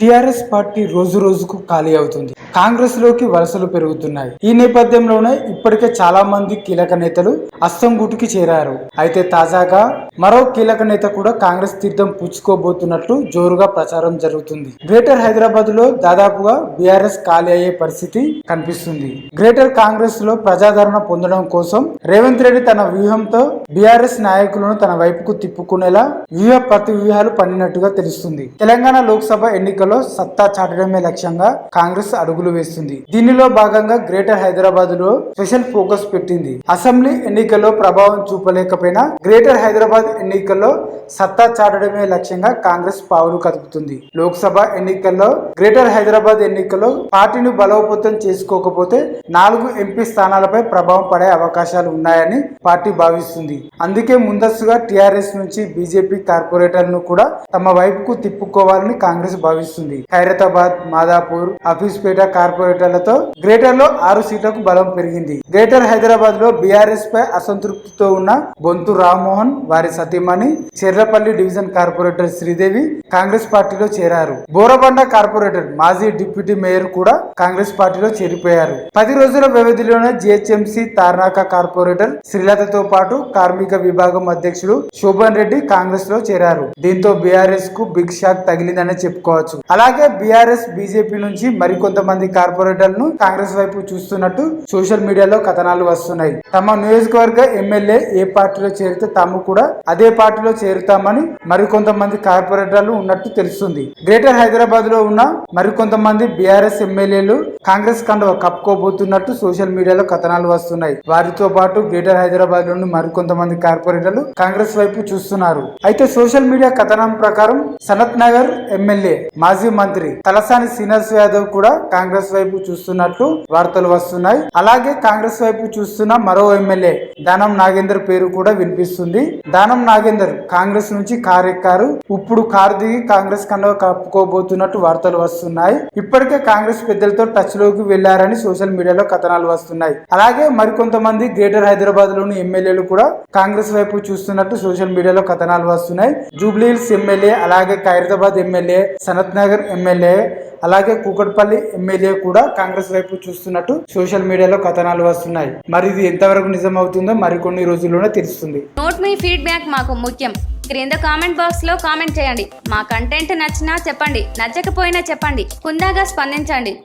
TRS party రోజు రోజుకు ఖాళీ అవుతుంది. కాంగ్రెస్లోకి వలసలు పెరుగుతున్నాయి. ఈ నేపథ్యంలోనే ఇప్పటికే చాలా మంది కీలక నేతలు అస్సం గుట్టుకి చేరారు. అయితే తాజాగా మరో కీలక నేత కూడా కాంగ్రెస్ తీర్థం పుచ్చుకోబోతున్నట్లు జోరుగా ప్రచారం జరుగుతుంది. గ్రేటర్ హైదరాబాద్లో దాదాపుగా బీఆర్ఎస్ ఖాళీ అయ్యే పరిస్థితి కనిపిస్తుంది. గ్రేటర్ కాంగ్రెస్లో ప్రజాదరణ పొందడం కోసం రేవంత్ రెడ్డి తన వ్యూహంతో బీఆర్ఎస్ నాయకులను తన వైపుకు తిప్పుకునేలా వ్యూహ ప్రతి వ్యూహాలు పన్నినట్టుగా తెలుస్తుంది. తెలంగాణ లోక్సభ ఎన్నికల్లో సత్తా చాటడమే లక్ష్యంగా కాంగ్రెస్ అడుగులు వేస్తుంది. దీనిలో భాగంగా గ్రేటర్ హైదరాబాద్లో స్పెషల్ ఫోకస్ పెట్టింది. అసెంబ్లీ ఎన్నికల్లో ప్రభావం చూపలేకపోయినా గ్రేటర్ హైదరాబాద్ ఎన్నికల్లో సత్తా చాటడమే లక్ష్యంగా కాంగ్రెస్ పావులు కదుపుతుంది. లోక్సభ ఎన్నికల్లో గ్రేటర్ హైదరాబాద్ ఎన్నికల్లో పార్టీని బలోపేతం చేసుకోకపోతే నాలుగు ఎంపీ స్థానాలపై ప్రభావం పడే అవకాశాలు ఉన్నాయని పార్టీ భావిస్తుంది. అందుకే ముందస్తుగా టీఆర్ఎస్ నుంచి బీజేపీ కార్పొరేటర్లను కూడా తమ వైపుకు తిప్పుకోవాలని కాంగ్రెస్ భావిస్తుంది. హైదరాబాద్ మాదాపూర్ అఫీస్పేట కార్పొరేటర్లతో గ్రేటర్లో ఆరు సీట్లకు బలం పెరిగింది. గ్రేటర్ హైదరాబాద్లో బీఆర్ఎస్ పై అసంతృప్తితో ఉన్న బొంతు రామ్మోహన్ వారి సతీమణి ఎర్రపల్లి డివిజన్ కార్పొరేటర్ శ్రీదేవి కాంగ్రెస్ పార్టీలో చేరారు. బోరబండ కార్పొరేటర్ మాజీ డిప్యూటీ మేయర్ కూడా కాంగ్రెస్ పార్టీలో చేరిపోయారు. పది రోజుల వ్యవధిలోనే జిహెచ్ఎంసీ తార్నాక కార్పొరేటర్ శ్రీలతతో పాటు కార్మిక విభాగం అధ్యక్షుడు శోభన్ రెడ్డి కాంగ్రెస్లో చేరారు. దీంతో బీఆర్ఎస్కు బిగ్ షాక్ తగిలిందని చెప్పుకోవచ్చు. అలాగే బీఆర్ఎస్ బీజేపీ నుంచి మరికొంతమంది కార్పొరేటర్లను కాంగ్రెస్ వైపు చూస్తున్నట్టు సోషల్ మీడియాలో కథనాలు వస్తున్నాయి. తమ నియోజకవర్గ ఎమ్మెల్యే ఏ పార్టీలో చేరితే తాము కూడా అదే పార్టీలో చేరుతామని మరికొంతమంది కార్పొరేటర్లు ఉన్నట్టు తెలుస్తుంది. గ్రేటర్ హైదరాబాద్లో ఉన్న మరికొంతమంది బీఆర్ఎస్ ఎమ్మెల్యేలు కాంగ్రెస్ కండవ కప్పుకోబోతున్నట్టు సోషల్ మీడియాలో కథనాలు వస్తున్నాయి. వారితో పాటు గ్రేటర్ హైదరాబాద్లోని మరికొంతమంది కార్పొరేటర్లు కాంగ్రెస్ వైపు చూస్తున్నారు. అయితే సోషల్ మీడియా కథనం ప్రకారం సనత్ నగర్ ఎమ్మెల్యే మాజీ మంత్రి తలసాని శ్రీనివాస్ యాదవ్ కూడా కాంగ్రెస్ వైపు చూస్తున్నట్లు వార్తలు వస్తున్నాయి. అలాగే కాంగ్రెస్ వైపు చూస్తున్న మరో ఎమ్మెల్యే దానం నాగేందర్ పేరు కూడా వినిపిస్తుంది. దానం నాగేందర్ కాంగ్రెస్ నుంచి కారెక్కారు. ఇప్పుడు కారు మోదీ కాంగ్రెస్ కన్నా కప్పుకోబోతున్నట్టు వార్తలు వస్తున్నాయి. ఇప్పటికే కాంగ్రెస్ పెద్దలతో టచ్లోకి వెళ్ళారని సోషల్ మీడియాలో కథనాలు వస్తున్నాయి. అలాగే మరికొంతమంది గ్రేటర్ హైదరాబాద్లోని ఎమ్మెల్యేలు కూడా కాంగ్రెస్ వైపు చూస్తున్నట్టు సోషల్ మీడియాలో కథనాలు వస్తున్నాయి. జూబ్లీహిల్స్ ఎమ్మెల్యే అలాగే ఖైరదాబాద్ ఎమ్మెల్యే సనత్ నగర్ ఎమ్మెల్యే అలాగే కూకట్పల్లి ఎమ్మెల్యే కూడా కాంగ్రెస్ వైపు చూస్తున్నట్టు సోషల్ మీడియాలో కథనాలు వస్తున్నాయి. మరి ఇది ఎంతవరకు నిజం అవుతుందో మరికొన్ని రోజుల్లోనే తెలుస్తుంది. నోట్ మీ ఫీడ్బ్యాక్ మాకు ముఖ్యం. క్రింద కామెంట్ బాక్స్లో కామెంట్ చేయండి. మా కంటెంట్ నచ్చినా చెప్పండి. నచ్చకపోయినా చెప్పండి. కుందాగా స్పందించండి.